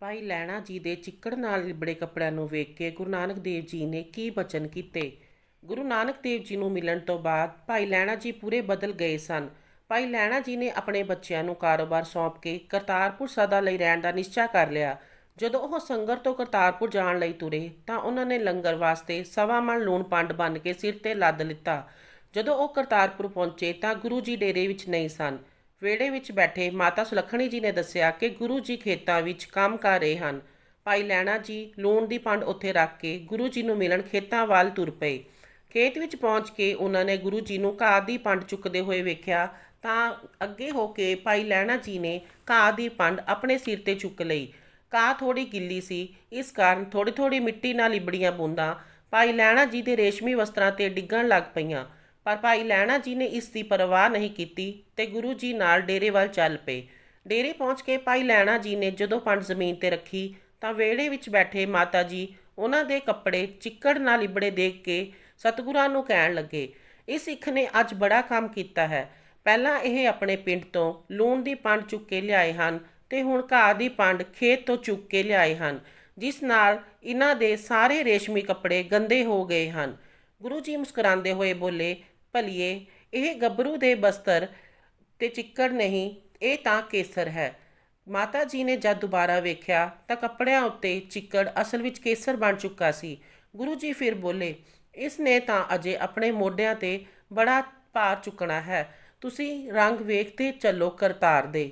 ਭਾਈ ਲਹਿਣਾ ਜੀ ਦੇ ਚਿੱਕੜ ਨਾਲ ਲਿਬੜੇ ਕੱਪੜਿਆਂ ਨੂੰ ਵੇਖ ਕੇ ਗੁਰੂ ਨਾਨਕ ਦੇਵ ਜੀ ਨੇ ਕੀ ਬਚਨ ਕੀਤੇ। ਗੁਰੂ ਨਾਨਕ ਦੇਵ ਜੀ ਨੂੰ ਮਿਲਣ ਤੋਂ ਬਾਅਦ ਭਾਈ ਲਹਿਣਾ ਜੀ ਪੂਰੇ ਬਦਲ ਗਏ ਸਨ। ਭਾਈ ਲਹਿਣਾ ਜੀ ਨੇ ਆਪਣੇ ਬੱਚਿਆਂ ਨੂੰ ਕਾਰੋਬਾਰ ਸੌਂਪ ਕੇ ਕਰਤਾਰਪੁਰ ਸਦਾ ਲਈ ਰਹਿਣ ਦਾ ਨਿਸ਼ਚਾ ਕਰ ਲਿਆ। ਜਦੋਂ ਉਹ ਸੰਗਰ ਤੋਂ ਕਰਤਾਰਪੁਰ ਜਾਣ ਲਈ ਤੁਰੇ ਤਾਂ ਉਹਨਾਂ ਨੇ ਲੰਗਰ ਵਾਸਤੇ ਸਵਾ ਮਣ ਲੂਣ ਪੰਡ ਬੰਨ ਕੇ ਸਿਰ ਤੇ ਲੱਦ ਲਿੱਤਾ। ਜਦੋਂ ਉਹ ਕਰਤਾਰਪੁਰ ਪਹੁੰਚੇ ਤਾਂ ਗੁਰੂ ਜੀ ਡੇਰੇ ਵਿੱਚ ਨਹੀਂ ਸਨ। ਵਿਹੜੇ ਵਿੱਚ ਬੈਠੇ ਮਾਤਾ ਸੁਲੱਖਣੀ ਜੀ ਨੇ ਦੱਸਿਆ ਕਿ ਗੁਰੂ ਜੀ ਖੇਤਾਂ ਵਿੱਚ ਕੰਮ ਕਰ ਰਹੇ ਹਨ। ਭਾਈ ਲੈਣਾ ਜੀ ਲੂਣ ਦੀ ਪੰਡ ਉੱਥੇ ਰੱਖ ਕੇ ਗੁਰੂ ਜੀ ਨੂੰ ਮਿਲਣ ਖੇਤਾਂ ਵੱਲ ਤੁਰ ਪਏ। ਖੇਤ ਵਿੱਚ ਪਹੁੰਚ ਕੇ ਉਹਨਾਂ ਨੇ ਗੁਰੂ ਜੀ ਨੂੰ ਘਾਹ ਦੀ ਪੰਡ ਚੁੱਕਦੇ ਹੋਏ ਵੇਖਿਆ ਤਾਂ ਅੱਗੇ ਹੋ ਕੇ ਭਾਈ ਲੈਣਾ ਜੀ ਨੇ ਘਾਹ ਦੀ ਪੰਡ ਆਪਣੇ ਸਿਰ ਤੇ ਚੁੱਕ ਲਈ। ਘਾਹ ਥੋੜੀ ਗਿੱਲੀ ਸੀ, ਇਸ ਕਾਰਨ ਥੋੜੀ ਥੋੜੀ ਮਿੱਟੀ ਨਾਲ ਲਿਬੜੀਆਂ ਬੂੰਦਾਂ ਭਾਈ ਲੈਣਾ ਜੀ ਦੇ ਰੇਸ਼ਮੀ ਵਸਤਰਾਂ ਤੇ ਡਿੱਗਣ ਲੱਗ ਪਈਆਂ। ਪਰ ਭਾਈ ਲੈਣਾ ਜੀ ਨੇ ਇਸ ਦੀ ਪਰਵਾਹ ਨਹੀਂ ਕੀਤੀ ਤੇ ਗੁਰੂ ਜੀ ਨਾਲ ਡੇਰੇ ਵੱਲ ਚੱਲ ਪਏ। ਡੇਰੇ ਪਹੁੰਚ ਕੇ ਭਾਈ ਲੈਣਾ ਜੀ ਨੇ ਜਦੋਂ ਪੰਡ ਜ਼ਮੀਨ ਤੇ ਰੱਖੀ ਤਾਂ ਵਿਹੜੇ ਵਿੱਚ ਬੈਠੇ ਮਾਤਾ ਜੀ ਉਹਨਾਂ ਦੇ ਕੱਪੜੇ ਚਿੱਕੜ ਨਾਲ ਲਿਬੜੇ ਦੇਖ ਕੇ ਸਤਿਗੁਰਾਂ ਨੂੰ ਕਹਿਣ ਲੱਗੇ, ਇਸ ਸਿੱਖ ਨੇ ਅੱਜ ਬੜਾ ਕੰਮ ਕੀਤਾ ਹੈ। ਪਹਿਲਾਂ ਇਹ ਆਪਣੇ ਪਿੰਡ ਤੋਂ ਲੂਣ ਦੀ ਪੰਡ ਚੁੱਕ ਕੇ ਲਿਆਏ ਹਨ ਤੇ ਹੁਣ ਘਾਹ ਦੀ ਪੰਡ ਖੇਤ ਤੋਂ ਚੁੱਕ ਕੇ ਲਿਆਏ ਹਨ, ਜਿਸ ਨਾਲ ਇਹਨਾਂ ਦੇ ਸਾਰੇ ਰੇਸ਼ਮੀ ਕੱਪੜੇ ਗੰਦੇ ਹੋ ਗਏ ਹਨ। ਗੁਰੂ ਜੀ ਮੁਸਕਰਾਉਂਦੇ ਹੋਏ ਬੋਲੇ ਭਲੀਏ, ਇਹ ਗੱਭਰੂ ਦੇ ਬਸਤਰ ਤੇ ਚਿੱਕੜ ਨਹੀਂ, ਇਹ ਤਾਂ ਕੇਸਰ ਹੈ। ਮਾਤਾ ਜੀ ਨੇ ਜਦ ਦੁਬਾਰਾ ਵੇਖਿਆ ਤਾਂ ਕੱਪੜਿਆਂ ਉੱਤੇ ਚਿੱਕੜ ਅਸਲ ਵਿੱਚ ਕੇਸਰ ਬਣ ਚੁੱਕਾ ਸੀ। ਗੁਰੂ ਜੀ ਫਿਰ ਬੋਲੇ, ਇਸ ਨੇ ਤਾਂ ਅਜੇ ਆਪਣੇ ਮੋਢਿਆਂ ਤੇ ਬੜਾ ਭਾਰ ਚੁੱਕਣਾ ਹੈ। ਤੁਸੀਂ ਰੰਗ ਵੇਖਦੇ ਚੱਲੋ ਕਰਤਾਰ ਦੇ।